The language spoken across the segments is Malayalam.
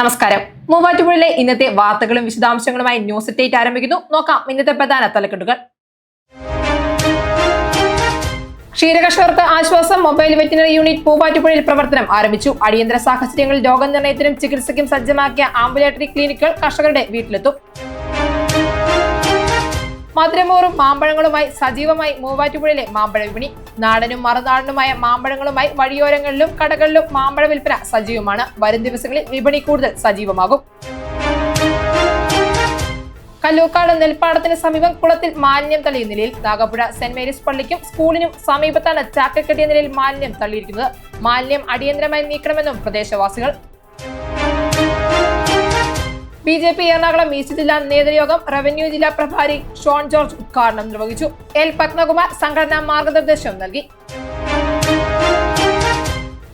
നമസ്കാരം. മൂവാറ്റുപുഴയിലെ ഇന്നത്തെ വാർത്തകളും വിശദാംശങ്ങളുമായി ന്യൂസ് എറ്റേറ്റ് ആരംഭിക്കുന്നു. നോക്കാം ഇന്നത്തെ പ്രധാന തലക്കെട്ടുകൾ. ക്ഷീരകർഷകർക്ക് ആശ്വാസം മൊബൈൽ വെറ്റിനറി യൂണിറ്റ് പൂവാറ്റുപുഴയിൽ പ്രവർത്തനം ആരംഭിച്ചു. അടിയന്തര സാഹചര്യങ്ങളിൽ രോഗനിർണയത്തിനും ചികിത്സയ്ക്കും സജ്ജമാക്കിയ ആംബുലേറ്ററി ക്ലിനിക്കുകൾ കർഷകരുടെ വീട്ടിലെത്തും. മധുരമൂറും മാമ്പഴങ്ങളുമായി സജീവമായി മൂവാറ്റുപുഴയിലെ മാമ്പഴ വിപണി. നാടനും മറുനാടനുമായ മാമ്പഴങ്ങളുമായി വഴിയോരങ്ങളിലും കടകളിലും മാമ്പഴ വിൽപ്പന സജീവമാണ്. വരും ദിവസങ്ങളിൽ വിപണി കൂടുതൽ സജീവമാകും. കല്ലൂക്കാട് നെൽപ്പാടത്തിന് സമീപം കുളത്തിൽ മാലിന്യം തള്ളിയ നിലയിൽ നാഗപ്പുഴ സെന്റ് മേരീസ് പള്ളിക്കും സ്കൂളിനും സമീപത്താണ് ചാക്കക്കെട്ടിയ നിലയിൽ മാലിന്യം തള്ളിയിരിക്കുന്നത്. മാലിന്യം അടിയന്തരമായി നീക്കണമെന്നും പ്രദേശവാസികൾ B J P Ernakulam east ജില്ലാ നേതൃയോഗം റവന്യൂ ജില്ലാ പ്രഭാരി ഷോൺ ജോർജ് ഉദ്ഘാടനം നിർവഹിച്ചു. എൽ പത്മകുമാർ സംഘടനാ മാർഗനിർദ്ദേശം നൽകി.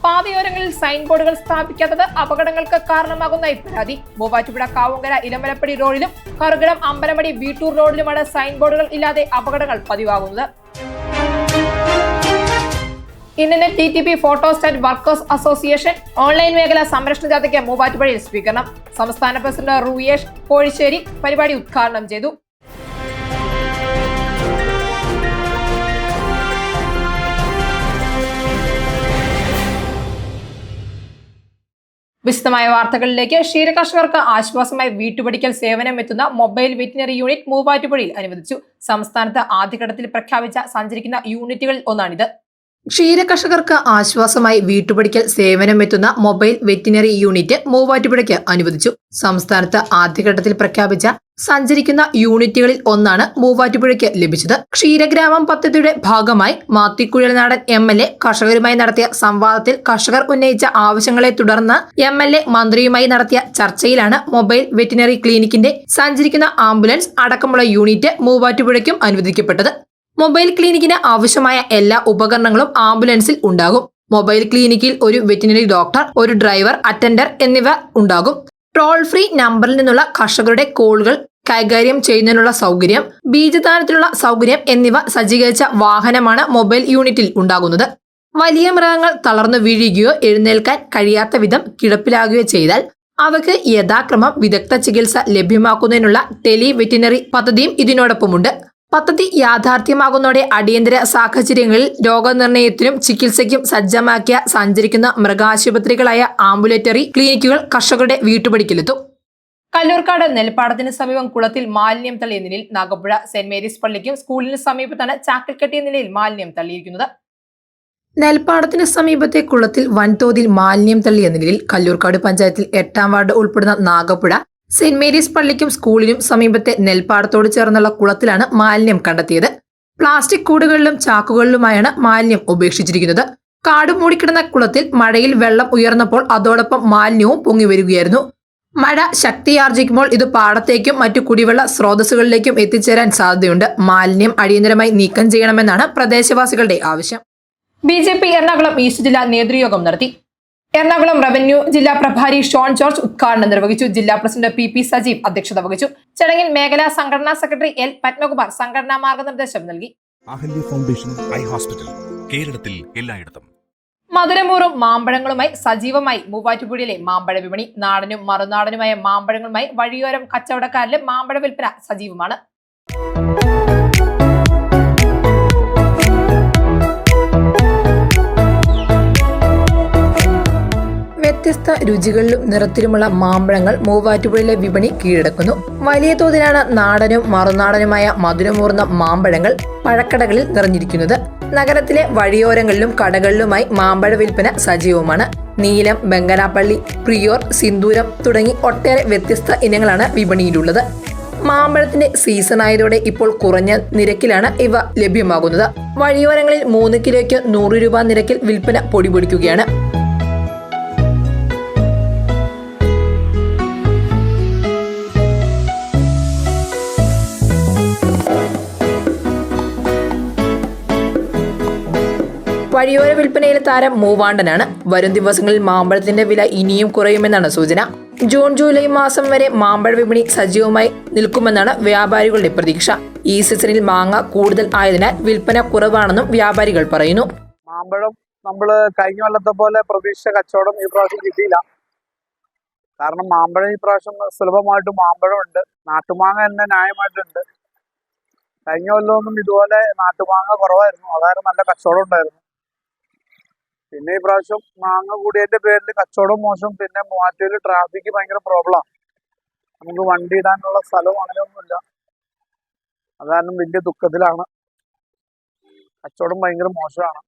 പാതയോരങ്ങളിൽ സൈൻ ബോർഡുകൾ സ്ഥാപിക്കാത്തത് അപകടങ്ങൾക്ക് കാരണമാകുന്നതായി പരാതി. മൂവാറ്റുപുഴ കാവുങ്കര ഇലമലപ്പടി റോഡിലും കറുകിടം അമ്പലമടി വീട്ടൂർ റോഡിലുമാണ് സൈൻ ബോർഡുകൾ ഇല്ലാതെ അപകടങ്ങൾ പതിവാകുന്നത്. Indian T T P photostat workers association online മേഖല സംരക്ഷണ ജാഥയ്ക്ക് മൂവാറ്റുപുഴയിൽ സ്വീകരണം. സംസ്ഥാന പ്രസിഡന്റ് റുയേഷ് കോഴിശ്ശേരി പരിപാടി ഉദ്ഘാടനം ചെയ്തു. വിശദമായ വാർത്തകളിലേക്ക്. ക്ഷീരകർഷകർക്ക് ആശ്വാസമായി വീട്ടുപടിക്കൽ സേവനം എത്തുന്ന മൊബൈൽ വെറ്റിനറി യൂണിറ്റ് മൂവാറ്റുപുഴയിൽ അനുവദിച്ചു. സംസ്ഥാനത്ത് ആദ്യഘട്ടത്തിൽ പ്രഖ്യാപിച്ച സഞ്ചരിക്കുന്ന യൂണിറ്റുകളിൽ ഒന്നാണിത്. ക്ഷീരകർഷകർക്ക് ആശ്വാസമായി വീട്ടുപടിക്കൽ സേവനം എത്തുന്ന മൊബൈൽ വെറ്റിനറി യൂണിറ്റ് മൂവാറ്റുപുഴയ്ക്ക് അനുവദിച്ചു. സംസ്ഥാനത്ത് ആദ്യഘട്ടത്തിൽ പ്രഖ്യാപിച്ച സഞ്ചരിക്കുന്ന യൂണിറ്റുകളിൽ ഒന്നാണ് മൂവാറ്റുപുഴയ്ക്ക് ലഭിച്ചത്. ക്ഷീരഗ്രാമം പദ്ധതിയുടെ ഭാഗമായി മാത്തിക്കുഴൽനാടൻ എം എൽ എ കർഷകരുമായി നടത്തിയ സംവാദത്തിൽ കർഷകർ ഉന്നയിച്ച ആവശ്യങ്ങളെ തുടർന്ന് എം എൽ എ മന്ത്രിയുമായി നടത്തിയ ചർച്ചയിലാണ് മൊബൈൽ വെറ്റിനറി ക്ലിനിക്കിന്റെ സഞ്ചരിക്കുന്ന ആംബുലൻസ് അടക്കമുള്ള യൂണിറ്റ് മൂവാറ്റുപുഴയ്ക്കും അനുവദിക്കപ്പെട്ടത്. മൊബൈൽ ക്ലിനിക്കിന് ആവശ്യമായ എല്ലാ ഉപകരണങ്ങളും ആംബുലൻസിൽ ഉണ്ടാകും. മൊബൈൽ ക്ലിനിക്കിൽ ഒരു വെറ്റിനറി ഡോക്ടർ ഒരു ഡ്രൈവർ അറ്റൻഡർ എന്നിവ ഉണ്ടാകും. ടോൾ ഫ്രീ നമ്പറിൽ നിന്നുള്ള കർഷകരുടെ കോളുകൾ കൈകാര്യം ചെയ്യുന്നതിനുള്ള സൗകര്യം ബീജദാനത്തിനുള്ള സൗകര്യം എന്നിവ സജ്ജീകരിച്ച വാഹനമാണ് മൊബൈൽ യൂണിറ്റിൽ ഉണ്ടാകുന്നത്. വലിയ മൃഗങ്ങൾ തളർന്നു വീഴുകയോ എഴുന്നേൽക്കാൻ കഴിയാത്ത വിധം കിടപ്പിലാകുകയോ ചെയ്താൽ അവയ്ക്ക് യഥാക്രമം വിദഗ്ധ ചികിത്സ ലഭ്യമാക്കുന്നതിനുള്ള ടെലി വെറ്റിനറി പദ്ധതിയും ഇതിനോടൊപ്പമുണ്ട്. പദ്ധതി യാഥാർത്ഥ്യമാകുന്നതോടെ അടിയന്തര സാഹചര്യങ്ങളിൽ രോഗനിർണയത്തിനും ചികിത്സയ്ക്കും സജ്ജമാക്കിയ സഞ്ചരിക്കുന്ന മൃഗാശുപത്രികളായ ആംബുലേറ്ററി ക്ലിനിക്കുകൾ കർഷകരുടെ വീട്ടുപടിക്കലെത്തും. കല്ലൂർക്കാട് നെൽപ്പാടത്തിന് സമീപം കുളത്തിൽ മാലിന്യം തള്ളിയ നിലയിൽ നാഗപ്പുഴ സെന്റ് മേരീസ് പള്ളിക്കും സ്കൂളിന് സമീപത്താണ് ചാക്കിൽ കെട്ടിയ നിലയിൽ മാലിന്യം തള്ളിയിരിക്കുന്നത്. നെൽപ്പാടത്തിന് സമീപത്തെ കുളത്തിൽ വൻതോതിൽ മാലിന്യം തള്ളിയ നിലയിൽ കല്ലൂർക്കാട് പഞ്ചായത്തിൽ എട്ടാം വാർഡ് ഉൾപ്പെടുന്ന നാഗപ്പുഴ സെന്റ് മേരീസ് പള്ളിക്കും സ്കൂളിനും സമീപത്തെ നെൽപ്പാടത്തോട് ചേർന്നുള്ള കുളത്തിലാണ് മാലിന്യം കണ്ടെത്തിയത്. പ്ലാസ്റ്റിക് കൂടുകളിലും ചാക്കുകളിലുമായാണ് മാലിന്യം ഉപേക്ഷിച്ചിരിക്കുന്നത്. കാട് മൂടിക്കിടന്ന കുളത്തിൽ മഴയിൽ വെള്ളം ഉയർന്നപ്പോൾ അതോടൊപ്പം മാലിന്യവും പൊങ്ങി വരികയായിരുന്നു. മഴ ശക്തിയാർജിക്കുമ്പോൾ ഇത് പാടത്തേക്കും മറ്റു കുടിവെള്ള സ്രോതസ്സുകളിലേക്കും എത്തിച്ചേരാൻ സാധ്യതയുണ്ട്. മാലിന്യം അടിയന്തരമായി നീക്കം ചെയ്യണമെന്നാണ് പ്രദേശവാസികളുടെ ആവശ്യം. B J P Ernakulam east ജില്ലാ നേതൃയോഗം നടത്തി. എറണാകുളം റവന്യൂ ജില്ലാ പ്രഭാരി ഷോൺ ജോർജ് ഉദ്ഘാടനം നിർവഹിച്ചു. ജില്ലാ പ്രസിഡന്റ് പി പി സജീവ് അധ്യക്ഷത വഹിച്ചു. ചടങ്ങിൽ മേഖലാ സംഘടനാ സെക്രട്ടറി എൽ പത്മകുമാർ സംഘടനാ മാർഗനിർദ്ദേശം നൽകി. Ahalya foundation eye hospital. കേരളത്തിൽ എല്ലായിടത്തും. മധുരമൂറും മാമ്പഴങ്ങളുമായി സജീവമായി മൂവാറ്റുപുഴയിലെ മാമ്പഴ വിപണി നാടനും മറുനാടനുമായ മാമ്പഴങ്ങളുമായി വഴിയോരം കച്ചവടക്കാരിലെ മാമ്പഴ വിൽപ്പന സജീവമാണ്. വ്യത്യസ്ത രുചികളിലും നിറത്തിലുമുള്ള മാമ്പഴങ്ങൾ മൂവാറ്റുപുഴയിലെ വിപണി കീഴടക്കുന്നു. വലിയ തോതിലാണ് നാടനും മറുനാടനുമായ മധുരമൂർന്ന മാമ്പഴങ്ങൾ പഴക്കടകളിൽ നിറഞ്ഞിരിക്കുന്നത്. നഗരത്തിലെ വഴിയോരങ്ങളിലും കടകളിലുമായി മാമ്പഴ വിൽപ്പന സജീവമാണ്. നീലം ബംഗനാപ്പള്ളി പ്രിയോർ സിന്ദൂരം തുടങ്ങി ഒട്ടേറെ വ്യത്യസ്ത ഇനങ്ങളാണ് വിപണിയിലുള്ളത്. മാമ്പഴത്തിന്റെ സീസൺ ആയതോടെ ഇപ്പോൾ കുറഞ്ഞ നിരക്കിലാണ് ഇവ ലഭ്യമാകുന്നത്. വഴിയോരങ്ങളിൽ മൂന്ന് കിലോയ്ക്ക് നൂറ് രൂപ നിരക്കിൽ വിൽപ്പന പൊടിപൊടിക്കുകയാണ്. വഴിയോര വിൽപ്പനയിലെ താരം മൂവാണ്ടനാണ്. വരും ദിവസങ്ങളിൽ മാമ്പഴത്തിന്റെ വില ഇനിയും കുറയുമെന്നാണ് സൂചന. ജൂൺ ജൂലൈ മാസം വരെ മാമ്പഴ വിപണി സജീവമായി നിൽക്കുമെന്നാണ് വ്യാപാരികളുടെ പ്രതീക്ഷ. ഈ സീസണിൽ മാങ്ങ കൂടുതൽ ആയതിനാൽ വിൽപ്പന കുറവാണെന്നും വ്യാപാരികൾ പറയുന്നു. മാമ്പഴം നമ്മൾ കഴിഞ്ഞ കൊല്ലത്തെ പോലെ പ്രതീക്ഷിച്ച കച്ചവടം ഈ പ്രാവശ്യം കിട്ടിയില്ല. കാരണം മാമ്പഴം ഈ പ്രാവശ്യം സുലഭമായിട്ട് മാമ്പഴം ഉണ്ട് നാട്ടുമാങ്ങ തന്നെ ന്യായമായിട്ടുണ്ട്. കഴിഞ്ഞ കൊല്ലമൊന്നും ഇതുപോലെ നാട്ടുമാങ്ങ കുറവായിരുന്നു. അതായത് നല്ല കച്ചവടം ഉണ്ടായിരുന്നു. പിന്നെ ഈ പ്രാവശ്യം മാങ്ങ കൂടിയതിന്റെ പേരിൽ കച്ചവടം മോശം. പിന്നെ മൂവാറ്റൂര് ട്രാഫിക് ഭയങ്കര പ്രോബ്ലമാണ് നമുക്ക് വണ്ടി ഇടാനുള്ള സ്ഥലവും അങ്ങനെയൊന്നുമില്ല. അത് കാരണം വലിയ ദുഃഖത്തിലാണ്. കച്ചവടം ഭയങ്കര മോശമാണ്.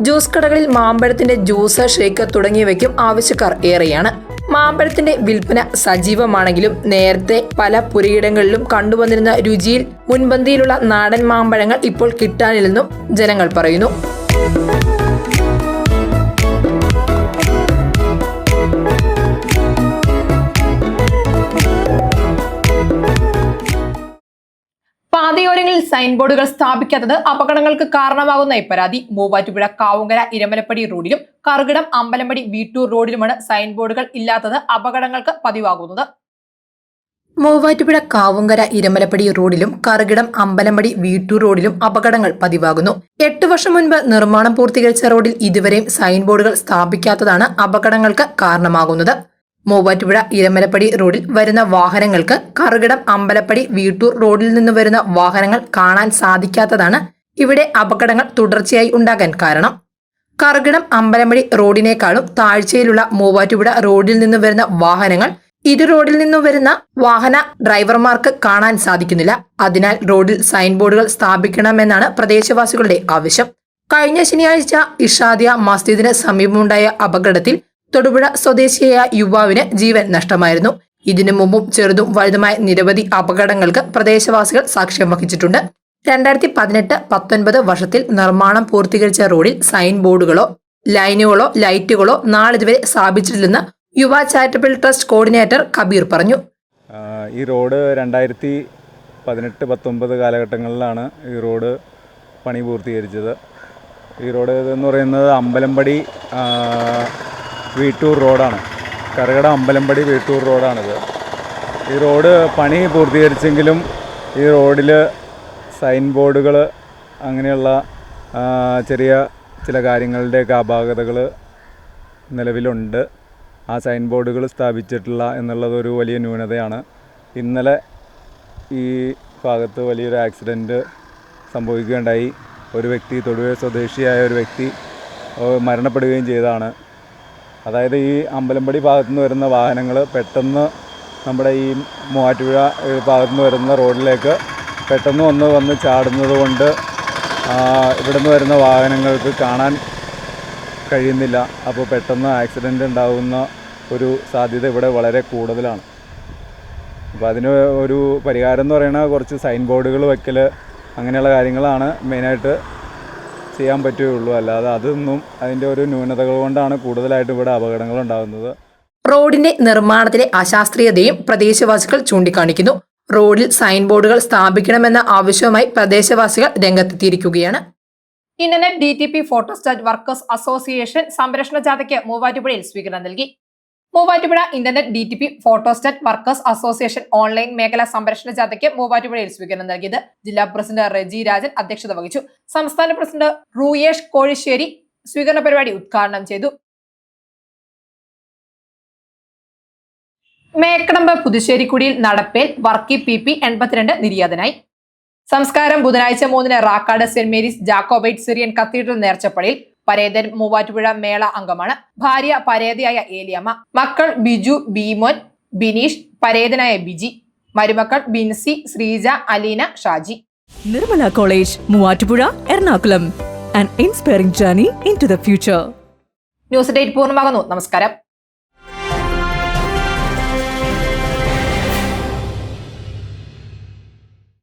ജ്യൂസ് കടകളിൽ മാമ്പഴത്തിന്റെ ജ്യൂസ് ഷേക്ക് തുടങ്ങിയവയ്ക്കും ആവശ്യക്കാർ ഏറെയാണ്. മാമ്പഴത്തിന്റെ വിൽപ്പന സജീവമാണെങ്കിലും നേരത്തെ പല പുരയിടങ്ങളിലും കണ്ടുവന്നിരുന്ന രുചിയിൽ മുൻപന്തിയിലുള്ള നാടൻ മാമ്പഴങ്ങൾ ഇപ്പോൾ കിട്ടാനില്ലെന്നും ജനങ്ങൾ പറയുന്നു. പാതയോരങ്ങളിൽ സൈൻ ബോർഡുകൾ സ്ഥാപിക്കാത്തത് അപകടങ്ങൾക്ക് കാരണമാകുന്ന പരാതി. മൂവാറ്റുപുഴ കാവുങ്കര ഇരമലപ്പടി റോഡിലും കറുകിടം അമ്പലമ്പടി വീട്ടൂർ റോഡിലുമാണ് സൈൻ ബോർഡുകൾ ഇല്ലാത്തത് അപകടങ്ങൾക്ക് പതിവാകുന്നത്. മൂവാറ്റുപുഴ കാവുങ്കര ഇരമലപ്പടി റോഡിലും കറുകിടം അമ്പലമടി വീട്ടൂർ റോഡിലും അപകടങ്ങൾ പതിവാകുന്നു. എട്ട് വർഷം മുൻപ് നിർമ്മാണം പൂർത്തീകരിച്ച റോഡിൽ ഇതുവരെയും സൈൻ ബോർഡുകൾ സ്ഥാപിക്കാത്തതാണ് അപകടങ്ങൾക്ക് കാരണമാകുന്നത്. മൂവാറ്റുപുഴ ഇരമലപ്പടി റോഡിൽ വരുന്ന വാഹനങ്ങൾക്ക് കറുകിടം അമ്പലപ്പടി വീട്ടൂർ റോഡിൽ നിന്ന് വരുന്ന വാഹനങ്ങൾ കാണാൻ സാധിക്കാത്തതാണ് ഇവിടെ അപകടങ്ങൾ തുടർച്ചയായി ഉണ്ടാകാൻ കാരണം. കറുകിടം അമ്പലമടി റോഡിനേക്കാളും താഴ്ചയിലുള്ള മൂവാറ്റുപുഴ റോഡിൽ നിന്ന് വരുന്ന വാഹനങ്ങൾ ഇരു റോഡിൽ നിന്നും വരുന്ന വാഹന ഡ്രൈവർമാർക്ക് കാണാൻ സാധിക്കുന്നില്ല. അതിനാൽ റോഡിൽ സൈൻ ബോർഡുകൾ സ്ഥാപിക്കണമെന്നാണ് പ്രദേശവാസികളുടെ ആവശ്യം. കഴിഞ്ഞ ശനിയാഴ്ച ഇഷാദിയ മസ്ജിദിന് സമീപമുണ്ടായ അപകടത്തിൽ തൊടുപുഴ സ്വദേശിയായ യുവാവിന് ജീവൻ നഷ്ടമായിരുന്നു. ഇതിനു മുമ്പും ചെറുതും വലുതുമായ നിരവധി അപകടങ്ങൾക്ക് പ്രദേശവാസികൾ സാക്ഷ്യം വഹിച്ചിട്ടുണ്ട്. രണ്ടായിരത്തി പതിനെട്ട് പത്തൊൻപത് വർഷത്തിൽ നിർമ്മാണം പൂർത്തീകരിച്ച റോഡിൽ സൈൻ ബോർഡുകളോ ലൈനുകളോ ലൈറ്റുകളോ നാളിതുവരെ സ്ഥാപിച്ചിട്ടില്ലെന്ന് യുവ ചാരിറ്റബിൾ ട്രസ്റ്റ് കോർഡിനേറ്റർ കബീർ പറഞ്ഞു. ഈ റോഡ് രണ്ടായിരത്തി പതിനെട്ട് പത്തൊമ്പത് കാലഘട്ടങ്ങളിലാണ് ഈ റോഡ് പണി പൂർത്തീകരിച്ചത്. ഈ റോഡ് എന്ന് പറയുന്നത് അമ്പലമ്പടി വീട്ടൂർ റോഡാണ്. കരകട അമ്പലമ്പടി വീട്ടൂർ റോഡാണിത്. ഈ റോഡ് പണി പൂർത്തീകരിച്ചെങ്കിലും ഈ റോഡിൽ സൈൻ ബോർഡുകൾ അങ്ങനെയുള്ള ചെറിയ ചില കാര്യങ്ങളുടെയൊക്കെ അപാകതകൾ നിലവിലുണ്ട്. ആ സൈൻ ബോർഡുകൾ സ്ഥാപിച്ചിട്ടില്ല എന്നുള്ളതൊരു വലിയ ന്യൂനതയാണ്. ഇന്നലെ ഈ ഭാഗത്ത് വലിയൊരു ആക്സിഡന്റ് സംഭവിക്കുകയുണ്ടായി. ഒരു വ്യക്തി തൊടുപുഴ സ്വദേശിയായ ഒരു വ്യക്തി മരണപ്പെടുകയും ചെയ്തതാണ്. അതായത് ഈ അമ്പലമ്പടി ഭാഗത്തു നിന്ന് വരുന്ന വാഹനങ്ങൾ പെട്ടെന്ന് നമ്മുടെ ഈ മൂവാറ്റുപുഴ ഭാഗത്തു നിന്ന് വരുന്ന റോഡിലേക്ക് പെട്ടെന്ന് ഒന്ന് വന്ന് ചാടുന്നത് കൊണ്ട് ഇവിടെ നിന്ന് വരുന്ന വാഹനങ്ങൾക്ക് കാണാൻ കഴിയുന്നില്ല. അപ്പോൾ പെട്ടെന്ന് ആക്സിഡന്റ് ഉണ്ടാകുന്ന ഒരു സാധ്യത ഇവിടെ വളരെ കൂടുതലാണ്. അപ്പോൾ അതിന് ഒരു പരിഹാരം എന്ന് പറയുന്നത് കുറച്ച് സൈൻ ബോർഡുകൾ വെക്കൽ അങ്ങനെയുള്ള കാര്യങ്ങളാണ് മെയിനായിട്ട് ചെയ്യാൻ പറ്റുകയുള്ളൂ. അല്ലാതെ അതൊന്നും അതിന്റെ ഒരു ന്യൂനതകൾ കൊണ്ടാണ് കൂടുതലായിട്ടും ഇവിടെ അപകടങ്ങൾ ഉണ്ടാകുന്നത്. റോഡിന്റെ നിർമ്മാണത്തിലെ അശാസ്ത്രീയതയും പ്രദേശവാസികൾ ചൂണ്ടിക്കാണിക്കുന്നു. റോഡിൽ സൈൻ ബോർഡുകൾ സ്ഥാപിക്കണമെന്ന ആവശ്യവുമായി പ്രദേശവാസികൾ രംഗത്തെത്തിയിരിക്കുകയാണ്. Internet D T P photostat workers association സംരക്ഷണ ജാഥയ്ക്ക് മൂവാറ്റുപുഴയിൽ സ്വീകരണം നൽകി. Muvattupuzha internet D T P photostat workers association online മേഖലാ സംരക്ഷണ ജാഥയ്ക്ക് മൂവാറ്റുപുഴയിൽ സ്വീകരണം നൽകിയത്. ജില്ലാ പ്രസിഡന്റ് റെജി രാജൻ അധ്യക്ഷത വഹിച്ചു. സംസ്ഥാന പ്രസിഡന്റ് റൂയേഷ് കോഴിശ്ശേരി സ്വീകരണ പരിപാടി ഉദ്ഘാടനം ചെയ്തു. മേക്കടമ്പ് പുതുശ്ശേരിക്കുടിയിൽ നടപ്പേൽ വർക്കി പി പി എൺപത്തിരണ്ട് നിര്യാതനായി. സംസ്കാരം ബുധനാഴ്ച മൂന്നിന് Rakkad saint Mary's Jacobite Syrian cathedral നേർച്ചപ്പള്ളിയിൽ പരേതൻ മൂവാറ്റുപുഴ മേള അംഗമാണ്. ഭാര്യ പരേതയായ ഏലിയമ്മ മക്കൾ ബിജു ബീമോൻ ബിനീഷ് പരേതനായ ബിജി മരുമക്കൾ Bincy Sreeja Aleena Shaji. Nirmala college Muvattupuzha Ernakulam. And inspiring journey in to the future news date പൂർണമാകുന്നു. നമസ്കാരം.